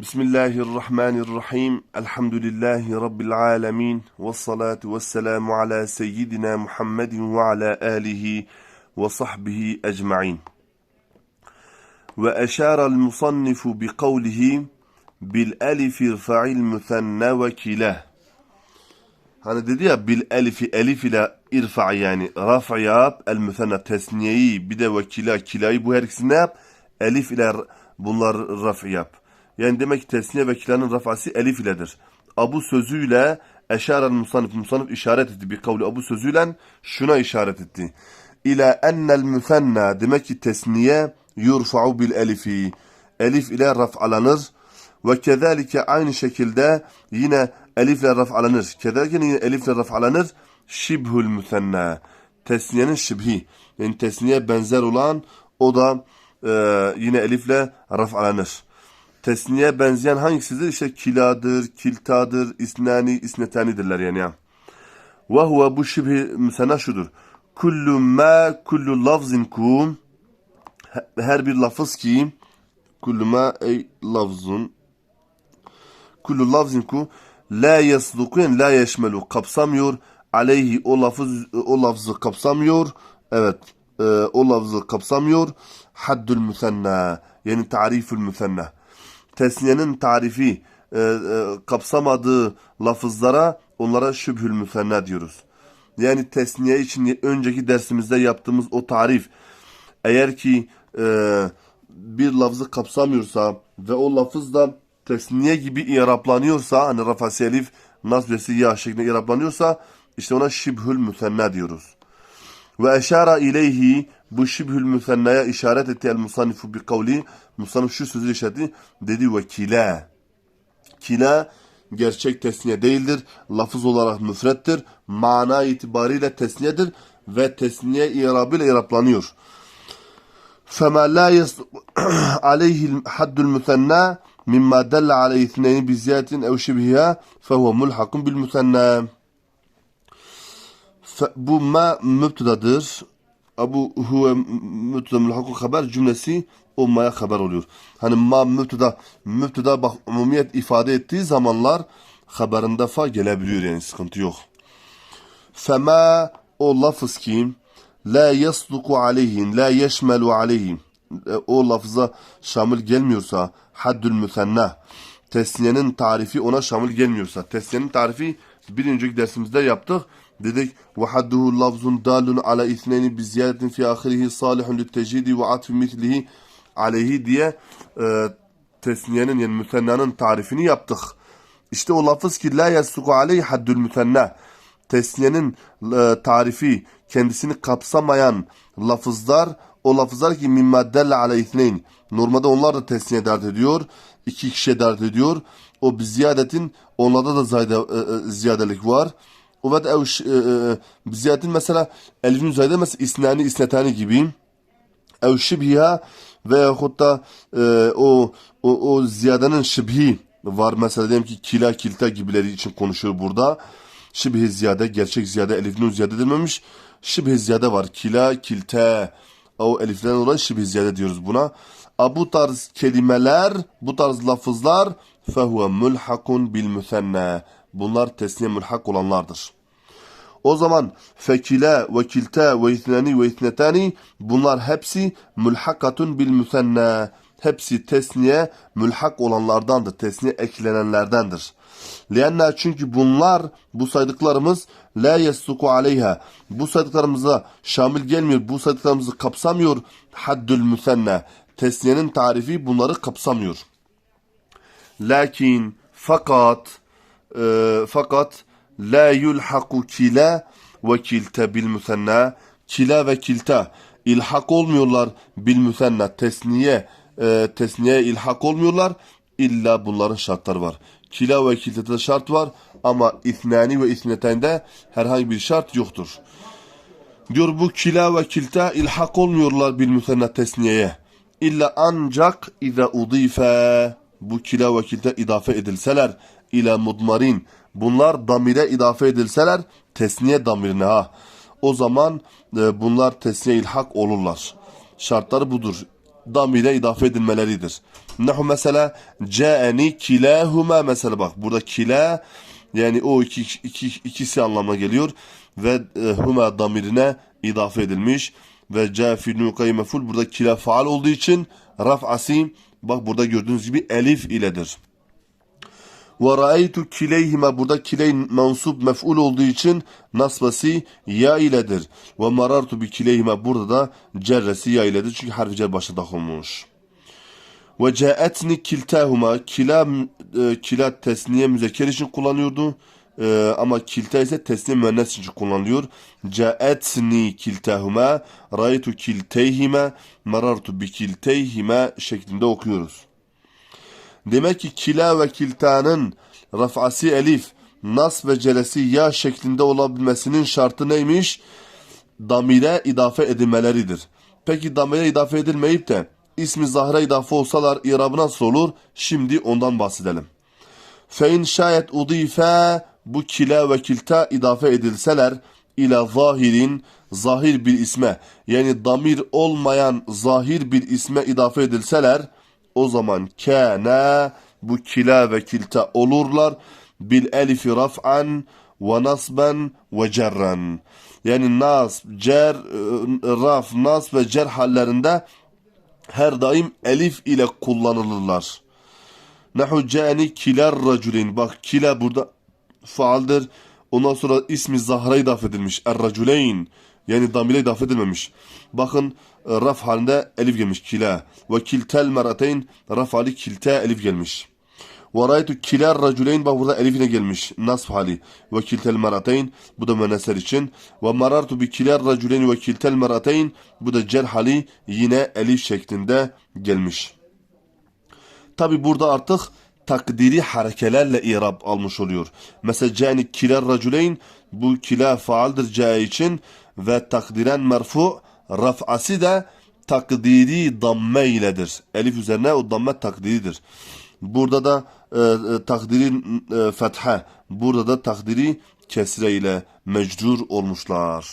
Bismillahirrahmanirrahim. Elhamdülillahi Rabbil alemin. Ve salatu ve selamu ala seyyidina Muhammedin ve ala alihi ve sahbihi ecma'in. Ve eşârel musannifu bi kavlihi bil elifi irfa'il müthenne ve kilah. Hani dedi ya bil elifi elif ile irfa yani rafa yap el müthenne tesniyeyi bir de ve kila kilayı bu her ikisini yap? Elif ile bunlar raf yap. Yani demek ki tesniye ve kilanın rafası elif iledir. Abu sözüyle eşaren musanif musanif işaret etti. Bir kavli abu sözüyle şuna işaret etti. İla ennel müfenna demek ki tesniye yurfa'u bil elifi. Elif ile raf'alanır. Ve kezalike aynı şekilde yine elif ile raf'alanır. Kezalike yine elif ile raf'alanır. Şibhul müfenna. Tesniyenin şibhi. Yani tesniye benzer olan o da e, yine elifle raf'alanır. Tesniye benzeyen hangisidir? İşte kiladır, kiltadır, isnani, isnetanidirler yani. ya. Ve huve bu şibhi müsena şudur. Kullu ma kullu lafzin kum her bir lafız ki kullu ma ey lafzun kullu lafzin ku la yasduku yani la yeşmelu kapsamıyor aleyhi o lafız o lafzı kapsamıyor evet e, o lafzı kapsamıyor haddül müsenna yani tarifül müsenna tesniyenin tarifi e, e, kapsamadığı lafızlara onlara şübhül müsenna diyoruz. Yani tesniye için önceki dersimizde yaptığımız o tarif eğer ki e, bir lafzı kapsamıyorsa ve o lafız da tesniye gibi iraplanıyorsa hani rafası elif nasbesi ya şeklinde iraplanıyorsa işte ona şibhül müsenna diyoruz. Ve eşara ileyhi bu şibhül müsennaya işaret etti el musannifu bi kavli musannif şu sözü işareti dedi ve kila kila gerçek tesniye değildir lafız olarak müfrettir mana itibariyle tesniyedir ve tesniye irabıyla iraplanıyor فما لا يصدق عليه حد المثنى مما دل عليه اثنين بزيادة أو شبهها فهو ملحق بالمثنى Fe- bu ma mübtedadır. Abu huve mübteda mülhaku haber cümlesi o ma'ya haber oluyor. Hani ma mübteda mübteda bak umumiyet ifade ettiği zamanlar haberinde fa gelebiliyor yani sıkıntı yok. Fema o lafız ki la yasduku aleyhin la yeşmelu aleyhin E, o lafıza şamil gelmiyorsa haddül müsenna tesniyenin tarifi ona şamil gelmiyorsa tesniyenin tarifi bir önceki dersimizde yaptık dedik ve hadduhu lafzun dalun ala isneni bi ziyadetin fi ahirihi salihun littecidi ve atfi mislihi aleyhi diye e, tesniyenin yani müsennanın tarifini yaptık. İşte o lafız ki la yasuku aleyhi haddül müsenna tesniyenin e, tarifi kendisini kapsamayan lafızlar o lafızlar ki mimma delle ala ithneyn normalde onlar da tesniye dert ediyor iki kişiye dert ediyor o bir ziyadetin onlarda da zayde, e, e, ziyadelik var o ve ev e, e, bir ziyadetin mesela elifin zayde mesela isnani isnetani gibi ev şibhiha veyahut da e, o, o, o ziyadenin şibhi var. Mesela diyelim ki kila kilta gibileri için konuşuyor burada. Şibhi ziyade, gerçek ziyade, elifin ziyade edilmemiş. Şibhi ziyade var. Kila, kilte, o eliflerden dolayı şibhi ziyade diyoruz buna. A, bu tarz kelimeler, bu tarz lafızlar fehuve mulhakun bil müthenne. Bunlar tesniye mülhak olanlardır. O zaman fekile ve kilte ve ithnani ve ithnetani bunlar hepsi mülhakatun bil müsenne. Hepsi tesniye mülhak olanlardandır. Tesniye eklenenlerdendir. Lianna çünkü bunlar bu saydıklarımız la yasuku aleyha. Bu saydıklarımıza şamil gelmiyor. Bu saydıklarımızı kapsamıyor. Haddül müsenne. Tesniyenin tarifi bunları kapsamıyor. Lakin fakat e, fakat la yulhaku kila ve kilte bil müsenna kila ve kilta ilhak olmuyorlar bil müsenna tesniye e, tesniye ilhak olmuyorlar illa bunların şartları var. Kila ve kiltede şart var ama ithnani ve ithnetende herhangi bir şart yoktur. Diyor bu kila ve kilta ilhak olmuyorlar bil müsenna tesniyeye. İlla ancak iza udife bu kila ve kilta idafe edilseler ila mudmarin bunlar damire idafe edilseler tesniye damirine ha. O zaman e, bunlar tesniye ilhak olurlar. Şartları budur. damire idafe edilmeleridir. Nahu mesela ca'eni kilahuma mesela bak burada kila yani o iki, iki, ikisi anlamına geliyor ve e, huma damirine idafe edilmiş ve ca fiilü kayyime ful burada kila faal olduğu için raf'asi bak burada gördüğünüz gibi elif iledir. Ve ra'aytu kileyhime burada kiley mansup mef'ul olduğu için nasbası ya iledir. Ve marartu bi kileyhime burada da cerresi ya iledir. Çünkü harfi cer başında konmuş. Ve caetni kiltahuma kila e, kila tesniye müzekker için kullanıyordu. E, ama kilta ise tesniye müennes için kullanılıyor. Caetni kiltahuma ra'aytu kilteyhime marartu bi kilteyhime şeklinde okuyoruz. Demek ki kila ve kiltanın rafası elif, nas ve celesi ya şeklinde olabilmesinin şartı neymiş? Damire idafe edilmeleridir. Peki damire idafe edilmeyip de ismi zahre idafe olsalar irabı nasıl olur? Şimdi ondan bahsedelim. Fein şayet udife bu kila ve kilta idafe edilseler ila zahirin zahir bir isme yani damir olmayan zahir bir isme idafe edilseler o zaman kâne bu kila ve kilta olurlar bil elifi raf'an ve nasben ve cerren. Yani nas, cer, e, raf, nas ve cer hallerinde her daim elif ile kullanılırlar. Nahu cani kiler raculin. Bak kila burada faaldir. Ondan sonra ismi zahra idaf edilmiş. Er-raculeyn. Yani damile idaf edilmemiş. Bakın raf halinde elif gelmiş kila. Ve kiltel merateyn raf hali kilte elif gelmiş. Ve raytu kiler raculeyn bak burada elif yine gelmiş. Nasf hali. Ve kiltel merateyn bu da meneser için. Ve marartu bi kiler raculeyn ve kiltel merateyn bu da cer hali yine elif şeklinde gelmiş. Tabi burada artık takdiri harekelerle irab almış oluyor. Mesela cani kiler raculeyn bu kila faaldir ca için ve takdiren merfu raf'ası da takdiri damme iledir. Elif üzerine o damme takdiridir. Burada da e, e, takdiri e, fetha, burada da takdiri kesre ile mecrur olmuşlar.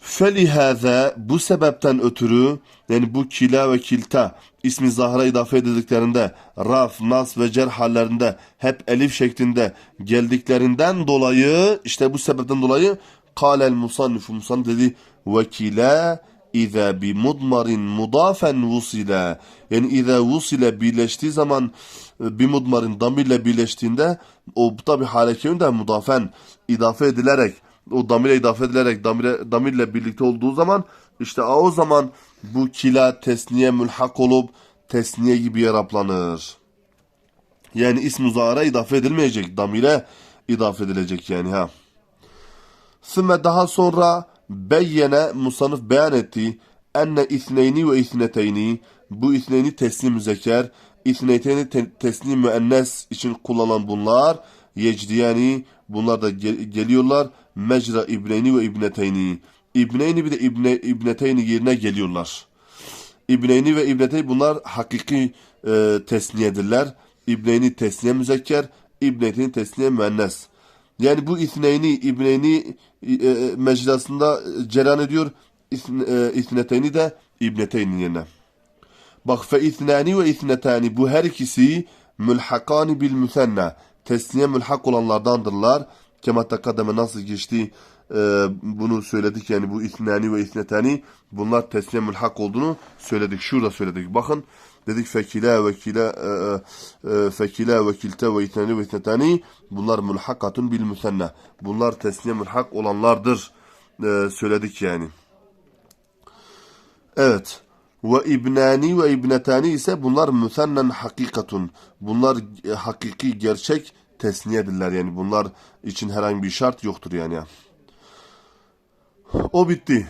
Felihaza bu sebepten ötürü yani bu kila ve kilta ismi zahra idafe edildiklerinde raf, nas ve cer hallerinde hep elif şeklinde geldiklerinden dolayı işte bu sebepten dolayı kalel musannif musannif dedi vekila İza bi mudmarin mudafen vusile yani iza vusile birleştiği zaman bi mudmarin damirle birleştiğinde o tabi harekenin de mudafen idafe edilerek o damire idafe edilerek damire, damirle birlikte olduğu zaman işte o zaman bu kila tesniye mülhak olup tesniye gibi yaraplanır. Yani ism zahara idafe edilmeyecek. Damire idafe edilecek yani ha. Sümme daha sonra beyyene musanıf beyan etti enne isneyni ve isneteyni bu isneyni teslim müzeker isneteyni te teslim müennes için kullanılan bunlar yecdiyani bunlar da gel geliyorlar mecra ibneyni ve ibneteyni. İbneyni bir de ibne, ibneteyni yerine geliyorlar. İbneyni ve ibneteyni bunlar hakiki e, tesniyedirler. İbneyni tesniye müzekker ibneteyni tesniye müennes yani bu isneyni ibneyni e, e, mecrasında ceran ediyor. İsn, e, de ibneteyni yerine. Bak fe isnani ve isnetani bu her ikisi mülhakani bil müsenna. Tesniye mülhak olanlardandırlar. Kema takaddeme nasıl geçti e, bunu söyledik yani bu isnani ve isnetani bunlar tesniye mülhak olduğunu söyledik. Şurada söyledik. Bakın dedik fekila ve kila e, e, fekila ve kilte ve itnani ve itnetani bunlar mulhakatun bil müsenne. Bunlar tesniye mülhak olanlardır e, söyledik yani. Evet. Ve ibnani ve ibnetani ise bunlar müsennen hakikatun. Bunlar e, hakiki gerçek tesniyedirler yani bunlar için herhangi bir şart yoktur yani. O bitti.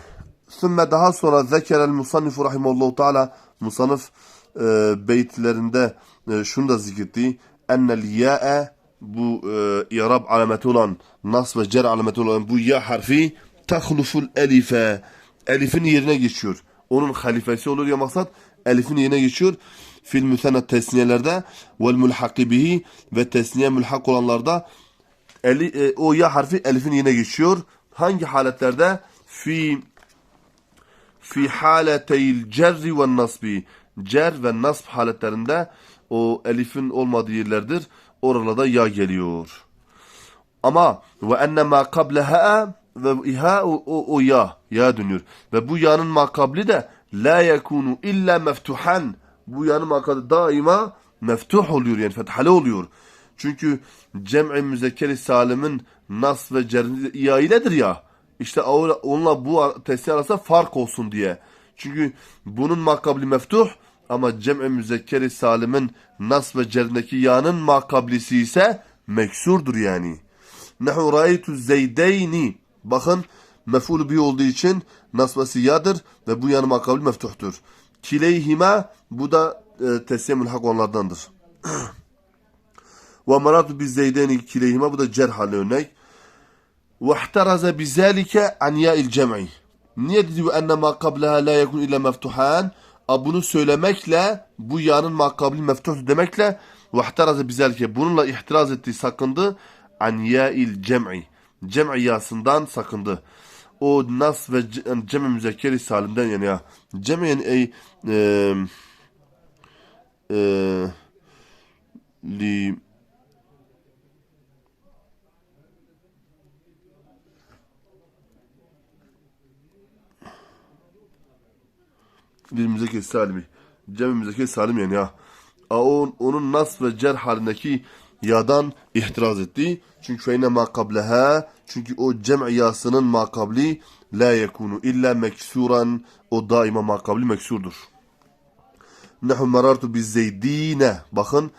Sümme daha sonra zekerel musannifu rahimallahu teala musanif e, beytlerinde e, şunu da zikretti. Ennel ya'e bu e, i'rab alameti olan nas ve cer alameti olan bu ya harfi tahluful elife elifin yerine geçiyor. Onun halifesi olur ya maksat elifin yerine geçiyor. Fil müsennet tesniyelerde vel mulhaki bihi ve tesniye mülhak olanlarda eli, e, o ya harfi elifin yerine geçiyor. Hangi haletlerde? Fi fi haleteyil cerri ve nasbi. Cer ve nasb haletlerinde o elifin olmadığı yerlerdir. Oralarda ya geliyor. Ama ve enne ma kableha ve iha o, o, o ya ya dönüyor. Ve bu yanın makabli de la yekunu illa meftuhan. Bu yanın makabli daima meftuh oluyor yani fethale oluyor. Çünkü cem'i müzekkeri salimin nas ve cerri ya iledir ya. İşte onunla bu tesniye arasında fark olsun diye. Çünkü bunun makabli meftuh ama cem'i müzekkeri salimin nas ve cerrindeki yanın makablisi ise meksurdur yani. Nehu ra'aytu zeydeyni. Bakın mef'ul bi olduğu için nasbası yadır ve bu yanı makabli meftuhtur. Kileyhima bu da e, teslimül hak onlardandır. ve maratu biz zeydeyni kileyhima bu da cer hali örnek. Ve ihtaraza bizalike an ya'il cem'i. Niye dedi bu enne ma qablaha la bunu söylemekle bu yanın makabli meftuhtur demekle ve ihtaraza bizalike bununla ihtiraz etti sakındı an ya'il cem'i. Cem'i yasından sakındı. O nas ve cem'i müzekkeri salimden yani ya. Cem'i yani ey e, e, müzekkir salimi. Cem müzekkir salim yani ya. A, on, onun nas ve cer halindeki yadan ihtiraz etti. Çünkü feyne ma kableha çünkü o cem yasının makabli la yekunu illa meksuran o daima makabli meksurdur. Nehu merartu biz zeydine bakın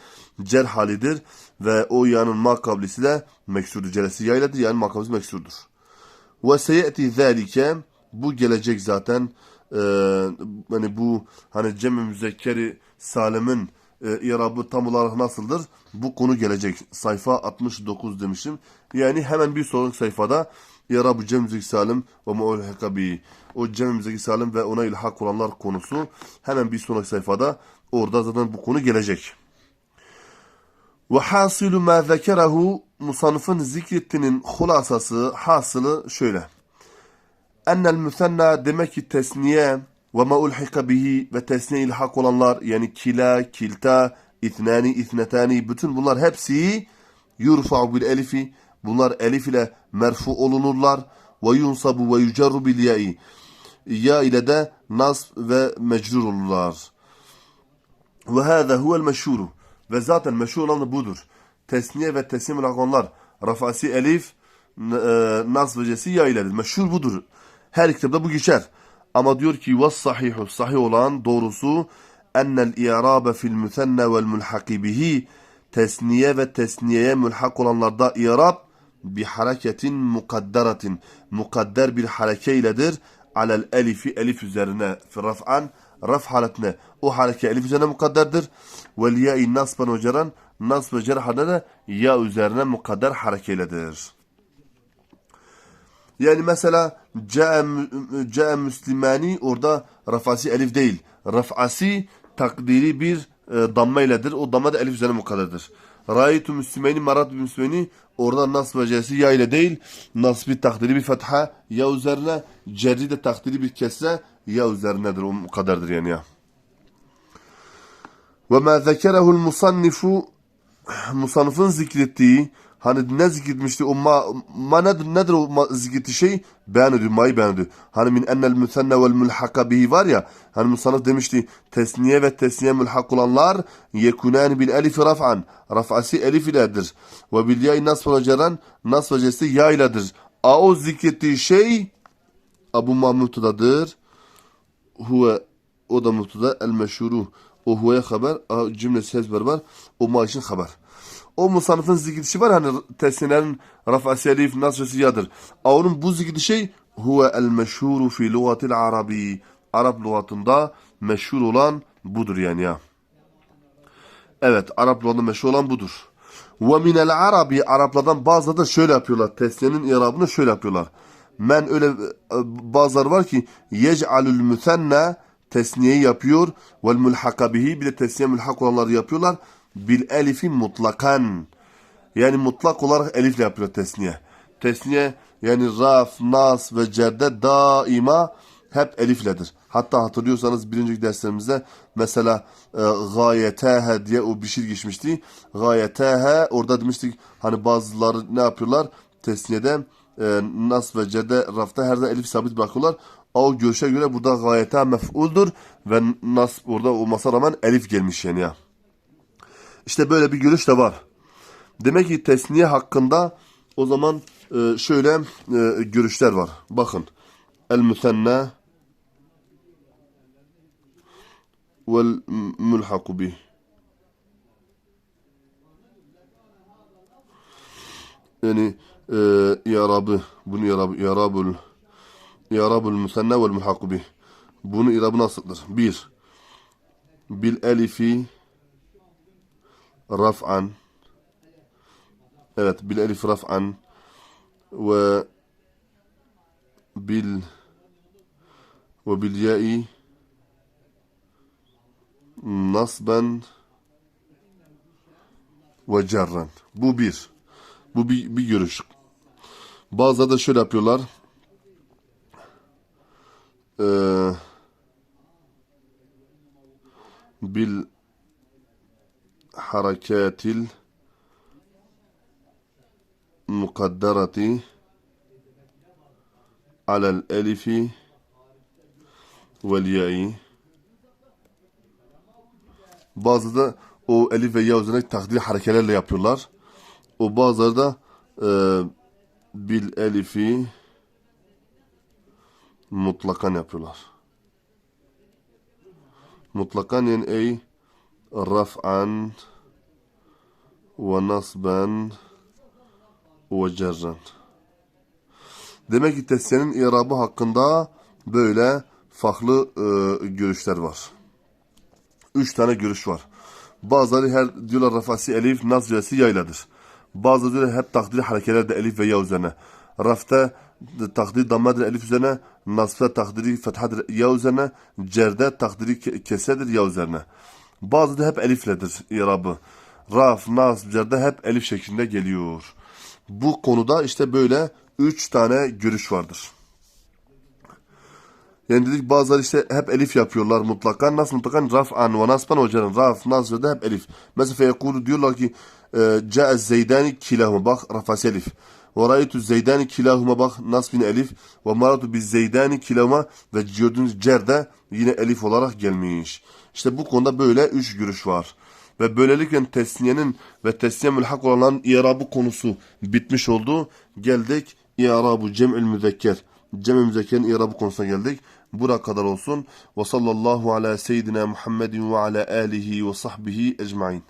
cer halidir ve o yanın makablisi de meksurdur. Celesi yayladır yani makablisi meksurdur. Ve seyeti zâlike bu gelecek zaten e, hani bu hani cem-i müzekkeri salimin e, irabı tam olarak nasıldır? Bu konu gelecek. Sayfa 69 demiştim. Yani hemen bir sonraki sayfada irabı cem-i salim ve mu'ulhaka bi. O cem-i salim ve ona ilhak olanlar konusu hemen bir sonraki sayfada orada zaten bu konu gelecek. Ve hasilu ma zekerehu musanıfın zikrettiğinin hulasası, hasılı şöyle. Ennel müsenna demek ki tesniye ve ma ulhika bihi ve tesniye ilhak olanlar yani kila, kilta, ithnani, ithnetani bütün bunlar hepsi yurfa'u bil elifi bunlar elif ile merfu olunurlar ve yunsabu ve yucarru bil ya'i ya ile de nasb ve mecrur olurlar. Ve hâzâ huvel meşhûru. Ve zaten meşhur olan da budur. Tesniye ve teslim rakamlar. Rafasi elif, e, nas ve cesi ya iledir. Meşhur budur. Her kitapta bu geçer. Ama diyor ki ve sahihu sahih olan doğrusu ennel i'rabe fil müthenne vel mulhaki bihi. Tesniye ve tesniyeye mülhak olanlarda i'rab bi hareketin mukadderatin mukadder bir hareke iledir. Alel elifi elif üzerine raf'an raf haletine. O hareke elif üzerine mukadderdir. Vel ya'i nasben ve ceran nasb ve cer haline de ya üzerine mukadder harekeyledir. Yani mesela ca'e mü- ca'e müslimani orada rafasi elif değil. Rafasi takdiri bir e, damma iledir. O damma da elif üzerine mukadderdir. Raitu müslimeni marat müslimeni orada nasb ve cersi ya ile değil. Nasbi takdiri bir fetha ya üzerine cerri de takdiri bir kesre ya üzerinedir. O mukadderdir yani ya. Ma zekerehu'l musannifu musannıfın zikrettiği hani ne zikretmişti o ma, ma nedir, nedir o ma, zikrettiği şey beyan ediyor ma'yı beyan ediyor. Hani min ennel müthenne vel mülhaka bihi var ya hani musannıf demişti tesniye ve tesniye mülhak olanlar yekunan bil elif raf'an raf'ası elif iledir ve bil ya'y nasf ve ve cesi ya iledir. A o zikrettiği şey Abu Mahmud'dadır. Huve o da mubtada el meşhuru o huve haber cümlesi ezber var o ma için haber. O musanıfın zikridişi var hani tesnilerin rafası elif nasresi yadır. Onun bu zikridişi huve el meşhuru fi lugatil arabi. Arap lügatında meşhur olan budur yani ya. Evet Arap lügatında meşhur olan budur. Ve minel arabi Araplardan bazıları da şöyle yapıyorlar. Tesniyenin irabını şöyle yapıyorlar. Men öyle e, bazıları var ki yec'alül müthenne tesniyeyi yapıyor vel mulhaka bihi bir de tesniye mülhak olanları yapıyorlar. Bil elifi mutlakan. Yani mutlak olarak elifle yapıyor tesniye. Tesniye yani raf, nas ve cerde daima hep elifledir. Hatta hatırlıyorsanız birinci derslerimizde mesela e, gayetehe diye o bir şey geçmişti. Gayetehe orada demiştik hani bazıları ne yapıyorlar? Tesniyede e, nas ve cede rafta her zaman elif sabit bırakıyorlar. O görüşe göre burada gayete mef'uldur ve nas burada olmasa rağmen elif gelmiş yani ya. İşte böyle bir görüş de var. Demek ki tesniye hakkında o zaman e, şöyle e, görüşler var. Bakın. El müsenne vel mulhaku bih. Yani e, i'rabı, bunu i'rabı, i'rabul i'rabul müsenne vel mulhaku bih. Bunu i'rabı nasıldır? Bir, bil elifi raf'an Evet bil elif raf'an ve bil ve bil ya'i nasben ve cerren. Bu bir. Bu bir, bir görüş. Bazıları da şöyle yapıyorlar. Ee, bil harakatil mukadderati alel elifi vel ya'i bazı da o elif ve ya üzerine takdiri harekelerle yapıyorlar. O bazıları da e, bil elifi mutlakan yapıyorlar. Mutlakan yani ey nasben ve cerren. Demek ki tesyenin irabı hakkında böyle farklı e, görüşler var. Üç tane görüş var. Bazıları her diyorlar rafasi elif nas cüresi yayladır. Bazıları diyorlar hep takdiri harekeler de elif ve ya üzerine. Rafta takdiri dammadır elif üzerine, nasfta takdiri fethadır ya üzerine, cerde takdiri ke- kesedir ya üzerine. Bazı da hep elifledir irabı. Raf, nas, cerde hep elif şeklinde geliyor. Bu konuda işte böyle üç tane görüş vardır. Yani dedik bazıları işte hep elif yapıyorlar mutlaka. Nasıl mutlaka? Raf'an ve nasban hocanın. Raf, nas ve de hep elif. Mesela feyekulu diyorlar ki e, Ca'e zeydani kilahuma bak rafas elif. Ve ra'ytu zeydani kilahuma bak nasbin elif. Ve maratu biz zeydani kilahuma ve gördüğünüz cerde yine elif olarak gelmiş. İşte bu konuda böyle üç görüş var. Ve böylelikle tesniyenin ve tesniye mülhak olanların i'rabı konusu bitmiş oldu. Geldik i'rabu cem'ül müzekker. Cem'ül müzekkerin i'rabı konusuna geldik. Bura kadar olsun. Ve sallallahu ala seyyidina Muhammedin ve ala alihi ve sahbihi ecmain.